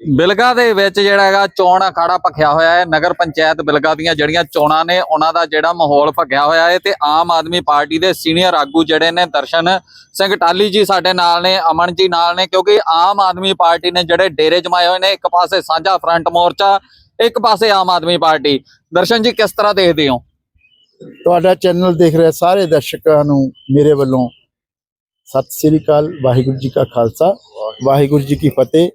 ਬਿਲਗਾ ਦੇ ਵਿੱਚ ਜਿਹੜਾ ਹੈਗਾ ਚੋਣ ਅਖਾੜਾ ਭਖਿਆ ਹੋਇਆ ਹੈ। ਨਗਰ ਪੰਚਾਇਤ ਬਿਲਗਾ ਦੀਆਂ ਜਿਹੜੀਆਂ ਚੋਣਾਂ ਨੇ, ਉਹਨਾਂ ਦਾ ਜਿਹੜਾ ਮਾਹੌਲ ਭਖਿਆ ਹੋਇਆ ਹੈ ਤੇ ਆਮ ਆਦਮੀ ਪਾਰਟੀ ਦੇ ਸੀਨੀਅਰ ਆਗੂ ਜਿਹੜੇ ਨੇ, ਦਰਸ਼ਨ ਸਿੰਘ ਟਾਲੀ ਜੀ ਸਾਡੇ ਨਾਲ ਨੇ, ਅਮਨ ਜੀ ਨਾਲ ਨੇ, ਕਿਉਂਕਿ ਆਮ ਆਦਮੀ ਪਾਰਟੀ ਨੇ ਜਿਹੜੇ ਡੇਰੇ ਜਮਾਏ ਹੋਏ ਨੇ, ਇੱਕ ਪਾਸੇ ਸਾਂਝਾ ਫਰੰਟ ਮੋਰਚਾ ਇੱਕ ਪਾਸੇ ਆਮ ਆਦਮੀ ਪਾਰਟੀ। ਦਰਸ਼ਨ ਜੀ, ਕਿਸ ਤਰ੍ਹਾਂ ਦੇਖਦੇ ਹੋ? ਤੁਹਾਡਾ ਚੈਨਲ ਦੇਖ ਰਹੇ ਸਾਰੇ ਦਰਸ਼ਕਾਂ ਨੂੰ ਮੇਰੇ ਵੱਲੋਂ ਸਤਿ ਸ੍ਰੀ ਅਕਾਲ, ਵਾਹਿਗੁਰੂ ਜੀ ਕਾ ਖਾਲਸਾ, ਵਾਹਿਗੁਰੂ ਜੀ ਕੀ ਫਤਿਹ।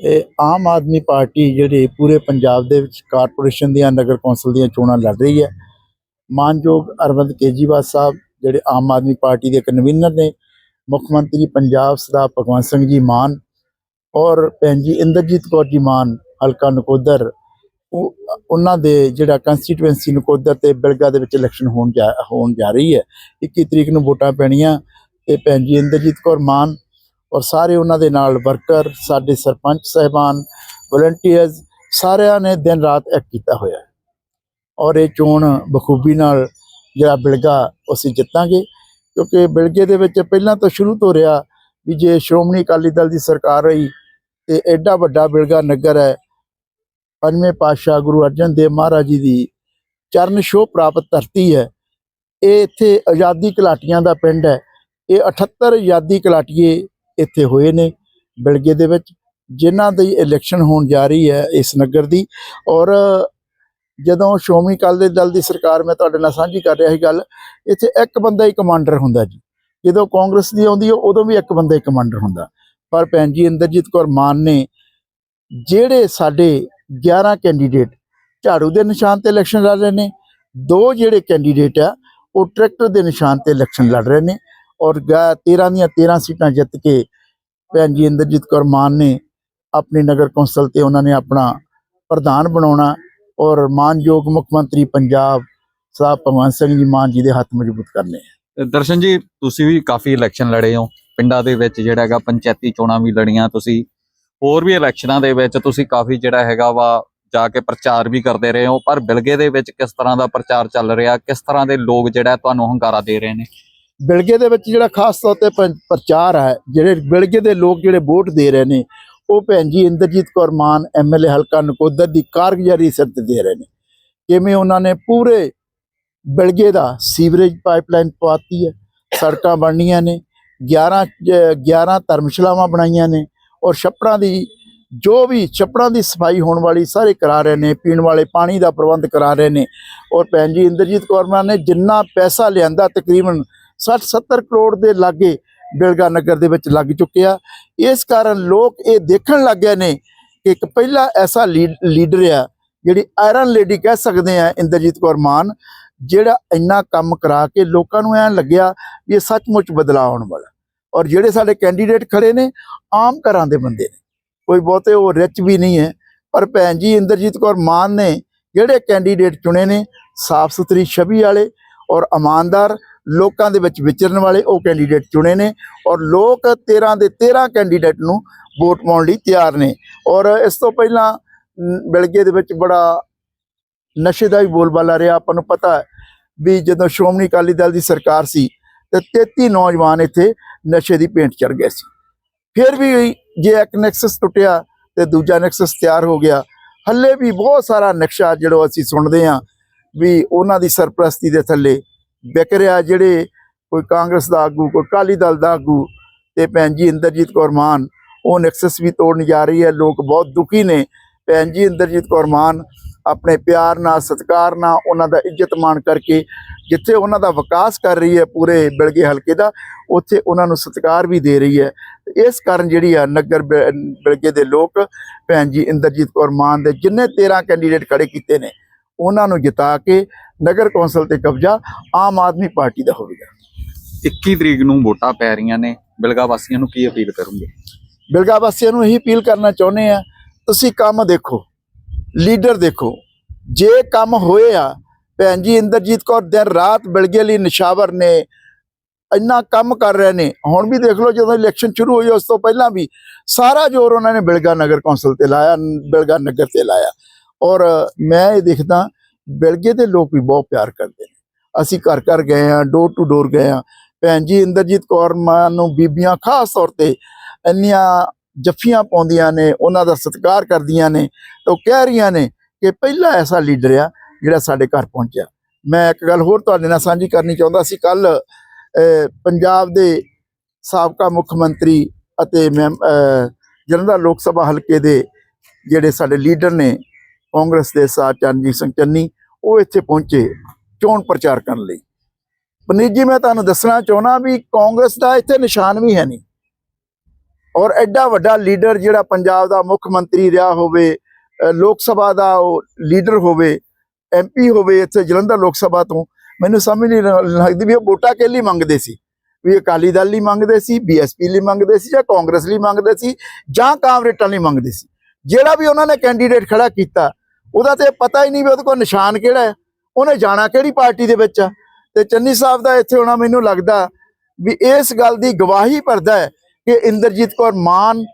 ਇਹ ਆਮ ਆਦਮੀ ਪਾਰਟੀ ਜਿਹੜੀ ਪੂਰੇ ਪੰਜਾਬ ਦੇ ਵਿੱਚ ਕਾਰਪੋਰੇਸ਼ਨ ਦੀਆਂ, ਨਗਰ ਕੌਂਸਲ ਦੀਆਂ ਚੋਣਾਂ ਲੜ ਰਹੀ ਹੈ। ਮਾਨਯੋਗ ਅਰਵਿੰਦ ਕੇਜੀਵਾਲ ਸਾਹਿਬ, ਜਿਹੜੇ ਆਮ ਆਦਮੀ ਪਾਰਟੀ ਦੇ ਕਨਵੀਨਰ ਨੇ, ਮੁੱਖ ਮੰਤਰੀ ਪੰਜਾਬ ਸਰਦਾਰ ਭਗਵੰਤ ਸਿੰਘ ਜੀ ਮਾਨ ਔਰ ਭੈਣ ਜੀ ਇੰਦਰਜੀਤ ਕੌਰ ਜੀ ਮਾਨ, ਹਲਕਾ ਨਕੋਦਰ ਉਹ ਉਹਨਾਂ ਦੇ ਜਿਹੜਾ ਕੰਸਟੀਟੂਐਂਸੀ ਨਕੋਦਰ ਤੇ ਬਿਲਗਾ ਦੇ ਵਿੱਚ ਇਲੈਕਸ਼ਨ ਹੋਣ ਜਾ ਹੋਣ ਜਾ ਰਹੀ ਹੈ। 21 ਤਰੀਕ ਨੂੰ ਵੋਟਾਂ ਪੈਣੀਆਂ ਤੇ ਭੈਣ ਜੀ ਇੰਦਰਜੀਤ ਕੌਰ ਮਾਨ ਔਰ ਸਾਰੇ ਉਹਨਾਂ ਦੇ ਨਾਲ ਵਰਕਰ ਸਾਡੇ ਸਰਪੰਚ ਸਹਿਬਾਨ ਵਲੰਟੀਅਰਸ ਸਾਰਿਆਂ ਨੇ ਦਿਨ ਰਾਤ ਇੱਕ ਕੀਤਾ ਹੋਇਆ। ਔਰ ਇਹ ਚੋਣ ਬਖੂਬੀ ਨਾਲ ਜਿਹੜਾ ਬਿਲਗਾ ਅਸੀਂ ਜਿੱਤਾਂਗੇ, ਕਿਉਂਕਿ ਬਿਲਗੇ ਦੇ ਵਿੱਚ ਪਹਿਲਾਂ ਤੋਂ ਸ਼ੁਰੂ ਤੋਂ ਰਿਹਾ ਵੀ ਜੇ ਸ਼੍ਰੋਮਣੀ ਅਕਾਲੀ ਦਲ ਦੀ ਸਰਕਾਰ ਰਹੀ ਤੇ ਐਡਾ ਵੱਡਾ ਬਿਲਗਾ ਨਗਰ ਹੈ ਪੰਜਵੇਂ ਪਾਤਸ਼ਾਹ ਗੁਰੂ ਅਰਜਨ ਦੇਵ ਮਹਾਰਾਜ ਜੀ ਦੀ ਚਰਨ ਛੋਹ ਪ੍ਰਾਪਤ ਧਰਤੀ ਹੈ। ਇਹ ਇੱਥੇ ਆਜ਼ਾਦੀ ਕਲਾਟੀਆਂ ਦਾ ਪਿੰਡ ਹੈ। ਇਹ 78 ਆਜ਼ਾਦੀ ਕਲਾਟੀਏ ਇੱਥੇ ਹੋਏ ਨੇ ਬਿਲਗੇ ਦੇ ਵਿੱਚ, ਜਿਨ੍ਹਾਂ ਦੀ ਇਲੈਕਸ਼ਨ ਹੋਣ ਜਾ ਰਹੀ ਹੈ ਇਸ ਨਗਰ ਦੀ। ਔਰ ਜਦੋਂ ਸ਼੍ਰੋਮਣੀ ਅਕਾਲੀ ਦਲ ਦੀ ਸਰਕਾਰ, ਮੈਂ ਤੁਹਾਡੇ ਨਾਲ ਸਾਂਝੀ ਕਰ ਰਿਹਾ ਸੀ ਗੱਲ, ਇੱਥੇ ਇੱਕ ਬੰਦਾ ਹੀ ਕਮਾਂਡਰ ਹੁੰਦਾ ਜੀ। ਜਦੋਂ ਕਾਂਗਰਸ ਦੀ ਆਉਂਦੀ ਹੈ, ਉਦੋਂ ਵੀ ਇੱਕ ਬੰਦਾ ਹੀ ਕਮਾਂਡਰ ਹੁੰਦਾ। ਪਰ ਭੈਣ ਜੀ, ਇੰਦਰਜੀਤ ਕੌਰ ਮਾਨ ਨੇ ਜਿਹੜੇ ਸਾਡੇ 11 ਕੈਂਡੀਡੇਟ ਝਾੜੂ ਦੇ ਨਿਸ਼ਾਨ ਤੇ ਇਲੈਕਸ਼ਨ ਲੜ ਰਹੇ ਨੇ। ਦੋ ਜਿਹੜੇ ਕੈਂਡੀਡੇਟ ਆ, ਉਹ ਟਰੈਕਟਰ ਦੇ ਨਿਸ਼ਾਨ ਤੇ ਇਲੈਕਸ਼ਨ ਲੜ ਰਹੇ ਨੇ। ਔਰ 13 ਦੀਆਂ 13 ਸੀਟਾਂ ਜਿੱਤ ਕੇ ਭੈਣ ਜੀ ਇੰਦਰਜੀਤ ਕੌਰ ਮਾਨ ਨੇ ਆਪਣੀ ਨਗਰ ਕੌਂਸਲ ਤੇ ਉਹਨਾਂ ਨੇ ਆਪਣਾ ਪ੍ਰਧਾਨ ਬਣਾਉਣਾ। ਔਰ ਮਾਨਯੋਗ ਮੁੱਖ ਮੰਤਰੀ ਪੰਜਾਬ ਸਾਹਿਬ ਭਗਵੰਤ ਸਿੰਘ ਜੀ ਮਾਨ ਜੀ ਦੇ ਹੱਥ ਮਜ਼ਬੂਤ ਕਰਨੇ ਦਰਸ਼ਨ ਜੀ, ਤੁਸੀਂ ਵੀ ਕਾਫੀ ਇਲੈਕਸ਼ਨ ਲੜੇ ਹੋ। ਪਿੰਡਾਂ ਦੇ ਵਿੱਚ ਜਿਹੜਾ ਹੈਗਾ, ਪੰਚਾਇਤੀ ਚੋਣਾਂ ਵੀ ਲੜੀਆਂ। ਤੁਸੀਂ ਹੋਰ ਵੀ ਇਲੈਕਸ਼ਨਾਂ ਦੇ ਵਿੱਚ ਤੁਸੀਂ ਕਾਫੀ ਜਿਹੜਾ ਹੈਗਾ ਵਾ ਜਾ ਕੇ ਪ੍ਰਚਾਰ ਵੀ ਕਰਦੇ ਰਹੇ ਹੋ, ਪਰ ਬਿਲਗੇ ਦੇ ਵਿੱਚ ਕਿਸ ਤਰ੍ਹਾਂ ਦਾ ਪ੍ਰਚਾਰ ਚੱਲ ਰਿਹਾ, ਕਿਸ ਤਰ੍ਹਾਂ ਦੇ ਲੋਕ ਜਿਹੜਾ ਤੁਹਾਨੂੰ ਹੰਗਾਰਾ ਦੇ ਰਹੇ ਨੇ? ਬਿਲਗੇ ਦੇ ਵਿੱਚ ਜਿਹੜਾ ਖਾਸ ਤੌਰ ਤੇ ਪ- ਪ੍ਰਚਾਰ ਹੈ, ਜਿਹੜੇ ਬਿਲਗੇ ਦੇ ਲੋਕ ਜਿਹੜੇ ਵੋਟ ਦੇ ਰਹੇ ਨੇ, ਉਹ ਭੈਣ ਜੀ ਇੰਦਰਜੀਤ ਕੌਰ ਮਾਨ ਐਮਐਲਏ ਹਲਕਾ ਨਕੋਦਰ ਦੀ ਕਾਰਗੁਜ਼ਾਰੀ ਸਿਰ ਤੇ ਦੇ ਰਹੇ ਨੇ। ਕਿਵੇਂ ਉਹਨਾਂ ਨੇ ਪੂਰੇ ਬਿਲਗੇ ਦਾ ਸੀਵਰੇਜ ਪਾਈਪਲਾਈਨ ਪਵਾਤੀ ਹੈ, ਸੜਕਾਂ ਬਣਨੀਆਂ ਨੇ 11 ਜ- 11 ਧਰਮਸ਼ਾਲਾਵਾਂ ਬਣਾਈਆਂ ਨੇ ਔਰ ਛੱਪੜਾਂ ਦੀ ਜੋ ਵੀ ਛੱਪੜਾਂ ਦੀ ਸਫ਼ਾਈ ਹੋਣ ਵਾਲੀ ਸਾਰੇ ਕਰਾ ਰਹੇ ਨੇ, ਪੀਣ ਵਾਲੇ ਪਾਣੀ ਦਾ ਪ੍ਰਬੰਧ ਕਰਾ ਰਹੇ ਨੇ। ਔਰ ਭੈਣ ਜੀ ਇੰਦਰਜੀਤ ਕੌਰ ਮਾਨ ਨੇ ਜਿੰਨਾ ਪੈਸਾ ਲਿਆਂਦਾ ਤਕਰੀਬਨ 60 70 ਕਰੋੜ ਦੇ ਲਾਗੇ ਬਿਲਗਾ ਨਗਰ ਦੇ ਵਿੱਚ ਲੱਗ ਚੁੱਕਿਆ। ਇਸ ਕਾਰਨ ਲੋਕ ਇਹ ਦੇਖਣ ਲੱਗ ਗਏ ਨੇ ਕਿ ਇੱਕ ਪਹਿਲਾ ਐਸਾ ਲੀਡ- ਲੀਡਰ ਆ, ਜਿਹੜੀ ਆਇਰਨ ਲੇਡੀ ਕਹਿ ਸਕਦੇ ਆ ਇੰਦਰਜੀਤ ਕੌਰ ਮਾਨ, ਜਿਹੜਾ ਇੰਨਾ ਕੰਮ ਕਰਾ ਕੇ ਲੋਕਾਂ ਨੂੰ ਐਂ ਲੱਗਿਆ ਵੀ ਇਹ ਸੱਚਮੁੱਚ ਬਦਲਾਅ ਆਉਣ ਵਾਲਾ। ਔਰ ਜਿਹੜੇ ਸਾਡੇ ਕੈਂਡੀਡੇਟ ਖੜੇ ਨੇ, ਆਮ ਘਰਾਂ ਦੇ ਬੰਦੇ ਨੇ। ਕੋਈ ਬਹੁਤੇ ਉਹ ਰਿਚ ਵੀ ਨਹੀਂ ਹੈ, ਪਰ ਭੈਣ ਜੀ ਇੰਦਰਜੀਤ ਕੌਰ ਮਾਨ ਨੇ ਜਿਹੜੇ ਕੈਂਡੀਡੇਟ ਚੁਣੇ ਨੇ ਸਾਫ਼ ਸੁਥਰੀ ਛਵੀ ਵਾਲੇ ਔਰ ਇਮਾਨਦਾਰ, ਲੋਕਾਂ ਦੇ ਵਿੱਚ ਵਿਚਰਨ ਵਾਲੇ ਉਹ ਕੈਂਡੀਡੇਟ ਚੁਣੇ ਨੇ ਔਰ ਲੋਕ 13 ਦੇ 13 ਕੈਂਡੀਡੇਟ ਨੂੰ ਵੋਟ ਪਾਉਣ ਲਈ ਤਿਆਰ ਨੇ। ਔਰ ਇਸ ਤੋਂ ਪਹਿਲਾਂ ਬਿਲਗੇ ਦੇ ਵਿੱਚ ਬੜਾ ਨਸ਼ੇ ਦਾ ਵੀ ਬੋਲਬਾਲਾ ਰਿਹਾ, ਆਪਾਂ ਨੂੰ ਪਤਾ ਵੀ ਜਦੋਂ ਸ਼੍ਰੋਮਣੀ ਅਕਾਲੀ ਦਲ ਦੀ ਸਰਕਾਰ ਸੀ ਤੇ 33 ਨੌਜਵਾਨ ਇੱਥੇ ਨਸ਼ੇ ਦੀ ਭੇਂਟ ਚੜ ਗਏ ਸੀ। ਫਿਰ ਵੀ ਜੇ ਇੱਕ ਨੈਕਸਸ ਟੁੱਟਿਆ ਤੇ ਦੂਜਾ ਨੈਕਸਸ ਤਿਆਰ ਹੋ ਗਿਆ। ਹੱਲੇ ਵੀ ਬਹੁਤ ਸਾਰਾ ਨਕਸ਼ਾ ਜਿਹੜਾ ਅਸੀਂ ਸੁਣਦੇ ਹਾਂ ਵੀ ਉਹਨਾਂ ਦੀ ਸਰਪ੍ਰਸਤੀ ਦੇ ਥੱਲੇ ਵਿਕ ਰਿਹਾ ਜਿਹੜੇ ਕੋਈ ਕਾਂਗਰਸ ਦਾ ਆਗੂ, ਕੋਈ ਕਾਲੀ ਦਲ ਦਾ ਆਗੂ ਤੇ ਭੈਣ ਜੀ ਇੰਦਰਜੀਤ ਕੌਰ ਮਾਨ, ਉਹ ਨੈਕਸਸ ਵੀ ਤੋੜਨ ਜਾ ਰਹੀ ਹੈ। ਲੋਕ ਬਹੁਤ ਦੁਖੀ ਨੇ। ਭੈਣ ਜੀ ਇੰਦਰਜੀਤ ਕੌਰ ਮਾਨ ਆਪਣੇ ਪਿਆਰ ਨਾਲ ਸਤਿਕਾਰ ਨਾਲ ਉਹਨਾਂ ਦਾ ਇੱਜ਼ਤ ਮਾਣ ਕਰਕੇ ਜਿੱਥੇ ਉਹਨਾਂ ਦਾ ਵਿਕਾਸ ਕਰ ਰਹੀ ਹੈ ਪੂਰੇ ਬਿਲਗੇ ਹਲਕੇ ਦਾ ਉੱਥੇ ਉਹਨਾਂ ਨੂੰ ਸਤਿਕਾਰ ਵੀ ਦੇ ਰਹੀ ਹੈ। ਇਸ ਕਾਰਨ ਜਿਹੜੀ ਆ ਨਗਰ ਬਿਲਗੇ ਦੇ ਲੋਕ ਭੈਣ ਜੀ ਇੰਦਰਜੀਤ ਕੌਰ ਮਾਨ ਦੇ ਜਿੰਨੇ 13 ਕੈਂਡੀਡੇਟ ਖੜੇ ਕੀਤੇ ਨੇ ਉਹਨਾਂ ਨੂੰ ਜਿਤਾ ਕੇ ਨਗਰ ਕੌਂਸਲ ਤੇ ਕਬਜ਼ਾ ਆਮ ਆਦਮੀ ਪਾਰਟੀ ਦਾ ਹੋਵੇਗਾ। 21 ਤਰੀਕ ਨੂੰ ਵੋਟਾਂ ਪੈ ਰਹੀਆਂ ਨੇ। ਬਿਲਗਾ ਵਾਸੀਆਂ ਨੂੰ ਕੀ ਅਪੀਲ ਕਰੋਗੇ? ਬਿਲਗਾ ਵਾਸੀਆਂ ਨੂੰ ਇਹੀ ਅਪੀਲ ਕਰਨਾ ਚਾਹੁੰਦੇ ਆ ਤੁਸੀਂ ਕੰਮ ਦੇਖੋ। ਲੀਡਰ ਦੇਖੋ, ਜੇ ਕੰਮ ਹੋਏ ਆ, ਭੈਣ ਜੀ ਇੰਦਰਜੀਤ ਕੌਰ ਦਿਨ ਰਾਤ ਬਿਲਗੇ ਲਈ ਨਿਸ਼ਾਵਰ ਨੇ, ਇੰਨਾ ਕੰਮ ਕਰ ਰਹੇ ਨੇ, ਹੁਣ ਵੀ ਦੇਖ ਲਓ ਜਦੋਂ ਇਲੈਕਸ਼ਨ ਸ਼ੁਰੂ ਹੋਈ ਉਸ ਤੋਂ ਪਹਿਲਾਂ ਵੀ ਸਾਰਾ ਜ਼ੋਰ ਉਹਨਾਂ ਨੇ ਬਿਲਗਾ ਨਗਰ ਕੌਂਸਲ ਤੇ ਲਾਇਆ, ਬਿਲਗਾ ਨਗਰ ਤੇ ਲਾਇਆ। ਔਰ ਮੈਂ ਇਹ ਦੇਖਦਾ, ਬਿਲਗੇ ਦੇ ਲੋਕ ਵੀ ਬਹੁਤ ਪਿਆਰ ਕਰਦੇ ਨੇ। ਅਸੀਂ ਘਰ ਘਰ ਗਏ ਆ ਡੋਰ ਟੂ ਡੋਰ ਗਏ ਆ ਭੈਣ ਜੀ ਇੰਦਰਜੀਤ ਕੌਰ ਮਾਂ ਨੂੰ ਬੀਬੀਆਂ ਖਾਸ ਤੌਰ ਤੇ ਇੰਨੀਆਂ ਜੱਫੀਆਂ ਪਾਉਂਦੀਆਂ ਨੇ, ਉਹਨਾਂ ਦਾ ਸਤਿਕਾਰ ਕਰਦੀਆਂ ਨੇ ਤੇ ਉਹ ਕਹਿ ਰਹੀਆਂ ਨੇ ਕਿ ਪਹਿਲਾ ਐਸਾ ਲੀਡਰ ਆ ਜਿਹੜਾ ਸਾਡੇ ਘਰ ਪਹੁੰਚਿਆ। ਮੈਂ ਇੱਕ ਗੱਲ ਹੋਰ ਤੁਹਾਡੇ ਨਾਲ ਸਾਂਝੀ ਕਰਨੀ ਚਾਹੁੰਦਾ ਸੀ, ਕੱਲ ਪੰਜਾਬ ਦੇ ਸਾਬਕਾ ਮੁੱਖ ਮੰਤਰੀ ਅਤੇ ਮੈਂ ਜਲੰਧਰ ਲੋਕ ਸਭਾ ਹਲਕੇ ਦੇ ਜਿਹੜੇ ਸਾਡੇ ਲੀਡਰ ਨੇ, ਕਾਂਗਰਸ ਦੇ ਸਾਥ ਚਰਨਜੀਤ ਸਿੰਘ ਚੰਨੀ, ਉਹ ਇੱਥੇ ਪਹੁੰਚੇ ਚੋਣ ਪ੍ਰਚਾਰ ਕਰਨ ਲਈ। ਪਨੀਤ ਜੀ ਮੈਂ ਤੁਹਾਨੂੰ ਦੱਸਣਾ ਚਾਹੁੰਦਾ ਵੀ ਕਾਂਗਰਸ ਦਾ ਇੱਥੇ ਨਿਸ਼ਾਨ ਵੀ ਹੈ ਨਹੀਂ। ਔਰ ਐਡਾ ਵੱਡਾ ਲੀਡਰ ਜਿਹੜਾ ਪੰਜਾਬ ਦਾ ਮੁੱਖ ਮੰਤਰੀ ਰਿਹਾ ਹੋਵੇ ਲੋਕ ਸਭਾ ਦਾ ਉਹ ਲੀਡਰ ਹੋਵੇ ਐਮਪੀ ਹੋਵੇ, ਇੱਥੇ ਜਲੰਧਰ ਲੋਕ ਸਭਾ ਤੋਂ, ਮੈਨੂੰ ਸਮਝ ਨਹੀਂ ਲੱਗਦੀ ਵੀ ਉਹ ਵੋਟਾਂ ਕੇ ਲਈ ਮੰਗਦੇ ਸੀ? ਵੀ ਅਕਾਲੀ ਦਲ ਲਈ ਮੰਗਦੇ ਸੀ ਬੀਐਸਪੀ ਲਈ ਮੰਗਦੇ ਸੀ ਜਾਂ ਕਾਂਗਰਸ ਲਈ ਮੰਗਦੇ ਸੀ ਜਾਂ ਕਾਮਰੇਟਾਂ ਲਈ ਮੰਗਦੇ ਸੀ? ਜਿਹੜਾ ਵੀ ਉਹਨਾਂ ਨੇ ਕੈਂਡੀਡੇਟ ਖੜਾ ਕੀਤਾ, ਉਹਦਾ ਤੇ ਪਤਾ ਹੀ ਨਹੀਂ ਵੀ ਉਹਦੇ ਕੋਲ ਨਿਸ਼ਾਨ ਕਿਹੜਾ ਹੈ। ਉਹਨੇ ਜਾਣਾ ਕਿਹੜੀ ਪਾਰਟੀ ਦੇ ਵਿੱਚ? ਆ ਤੇ ਚੰਨੀ ਸਾਹਿਬ ਦਾ ਇੱਥੇ ਹੋਣਾ ਮੈਨੂੰ ਲੱਗਦਾ ਵੀ ਇਸ ਗੱਲ ਦੀ ਗਵਾਹੀ ਭਰਦਾ ਹੈ ਕਿ ਇੰਦਰਜੀਤ ਕੌਰ ਮਾਨ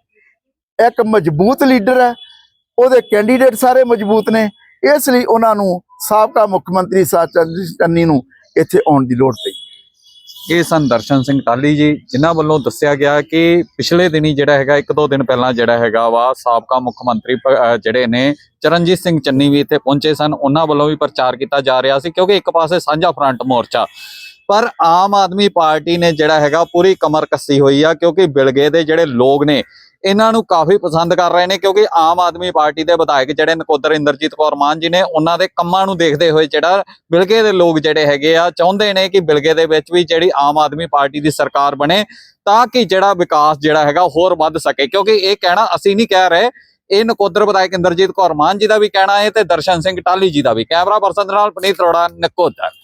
ਇੱਕ ਮਜ਼ਬੂਤ ਲੀਡਰ ਹੈ, ਉਹਦੇ ਕੈਂਡੀਡੇਟ ਸਾਰੇ ਮਜ਼ਬੂਤ ਨੇ, ਇਸ ਲਈ ਉਹਨਾਂ ਨੂੰ ਸਾਬਕਾ ਮੁੱਖ ਮੰਤਰੀ ਸਾਧ ਚੰਨੀ ਨੂੰ ਇੱਥੇ ਆਉਣ ਦੀ ਲੋੜ ਪਈ। ਇਹ ਸਨ ਦਰਸ਼ਨ ਸਿੰਘ ਟਾਲੀ ਜੀ, ਜਿਨ੍ਹਾਂ ਵੱਲੋਂ ਦੱਸਿਆ ਗਿਆ ਕਿ ਪਿਛਲੇ ਦਿਨੀ ਜਿਹੜਾ ਹੈਗਾ, ਇੱਕ ਦੋ ਦਿਨ ਪਹਿਲਾਂ ਜਿਹੜਾ ਹੈਗਾ ਵਾ, ਸਾਬਕਾ ਮੁੱਖ ਮੰਤਰੀ ਜਿਹੜੇ ਨੇ, ਚਰਨਜੀਤ ਸਿੰਘ ਚੰਨੀ ਵੀ ਇੱਥੇ ਪਹੁੰਚੇ ਸਨ। ਉਹਨਾਂ ਵੱਲੋਂ ਵੀ ਪ੍ਰਚਾਰ ਕੀਤਾ ਜਾ ਰਿਹਾ ਸੀ, ਕਿਉਂਕਿ ਇੱਕ ਪਾਸੇ ਸਾਂਝਾ ਫਰੰਟ ਮੋਰਚਾ ਪਰ ਆਮ ਆਦਮੀ ਪਾਰਟੀ ਨੇ ਜਿਹੜਾ ਹੈਗਾ ਪੂਰੀ ਕਮਰ ਕੱਸੀ ਹੋਈ ਆ, ਕਿਉਂਕਿ ਬਿਲਗੇ ਦੇ ਜਿਹੜੇ ਲੋਕ ਨੇ, ਇਹਨਾਂ ਨੂੰ ਕਾਫੀ ਪਸੰਦ ਕਰ ਰਹੇ ਨੇ, ਕਿਉਂਕਿ ਆਮ ਆਦਮੀ ਪਾਰਟੀ ਦੇ ਵਿਧਾਇਕ ਜਿਹੜੇ ਨਕੋਦਰ ਇੰਦਰਜੀਤ ਕੌਰ ਮਾਨ ਜੀ ਨੇ, ਉਹਨਾਂ ਦੇ ਕੰਮਾਂ ਨੂੰ ਦੇਖਦੇ ਹੋਏ ਜਿਹੜਾ ਬਿਲਗੇ ਦੇ ਲੋਕ ਜਿਹੜੇ ਹੈਗੇ ਆ, ਚਾਹੁੰਦੇ ਨੇ ਕਿ ਬਿਲਗੇ ਦੇ ਵਿੱਚ ਵੀ ਜਿਹੜੀ ਆਮ ਆਦਮੀ ਪਾਰਟੀ ਦੀ ਸਰਕਾਰ ਬਣੇ, ਤਾਂ ਕਿ ਜਿਹੜਾ ਵਿਕਾਸ ਜਿਹੜਾ ਹੈਗਾ ਹੋਰ ਵੱਧ ਸਕੇ, ਕਿਉਂਕਿ ਇਹ ਕਹਿਣਾ ਅਸੀਂ ਨਹੀਂ ਕਹਿ ਰਹੇ, ਇਹ ਨਕੋਦਰ ਵਿਧਾਇਕ ਇੰਦਰਜੀਤ ਕੌਰ ਮਾਨ ਜੀ ਦਾ ਵੀ ਕਹਿਣਾ ਹੈ ਤੇ ਦਰਸ਼ਨ ਸਿੰਘ ਟਾਲੀ ਜੀ ਦਾ ਵੀ, ਕੈਮਰਾ ਪਰਸਨ ਦੇ ਨਾਲ ਪਨੀਤ ਅਰੋੜਾ, ਨਕੋਦਰ।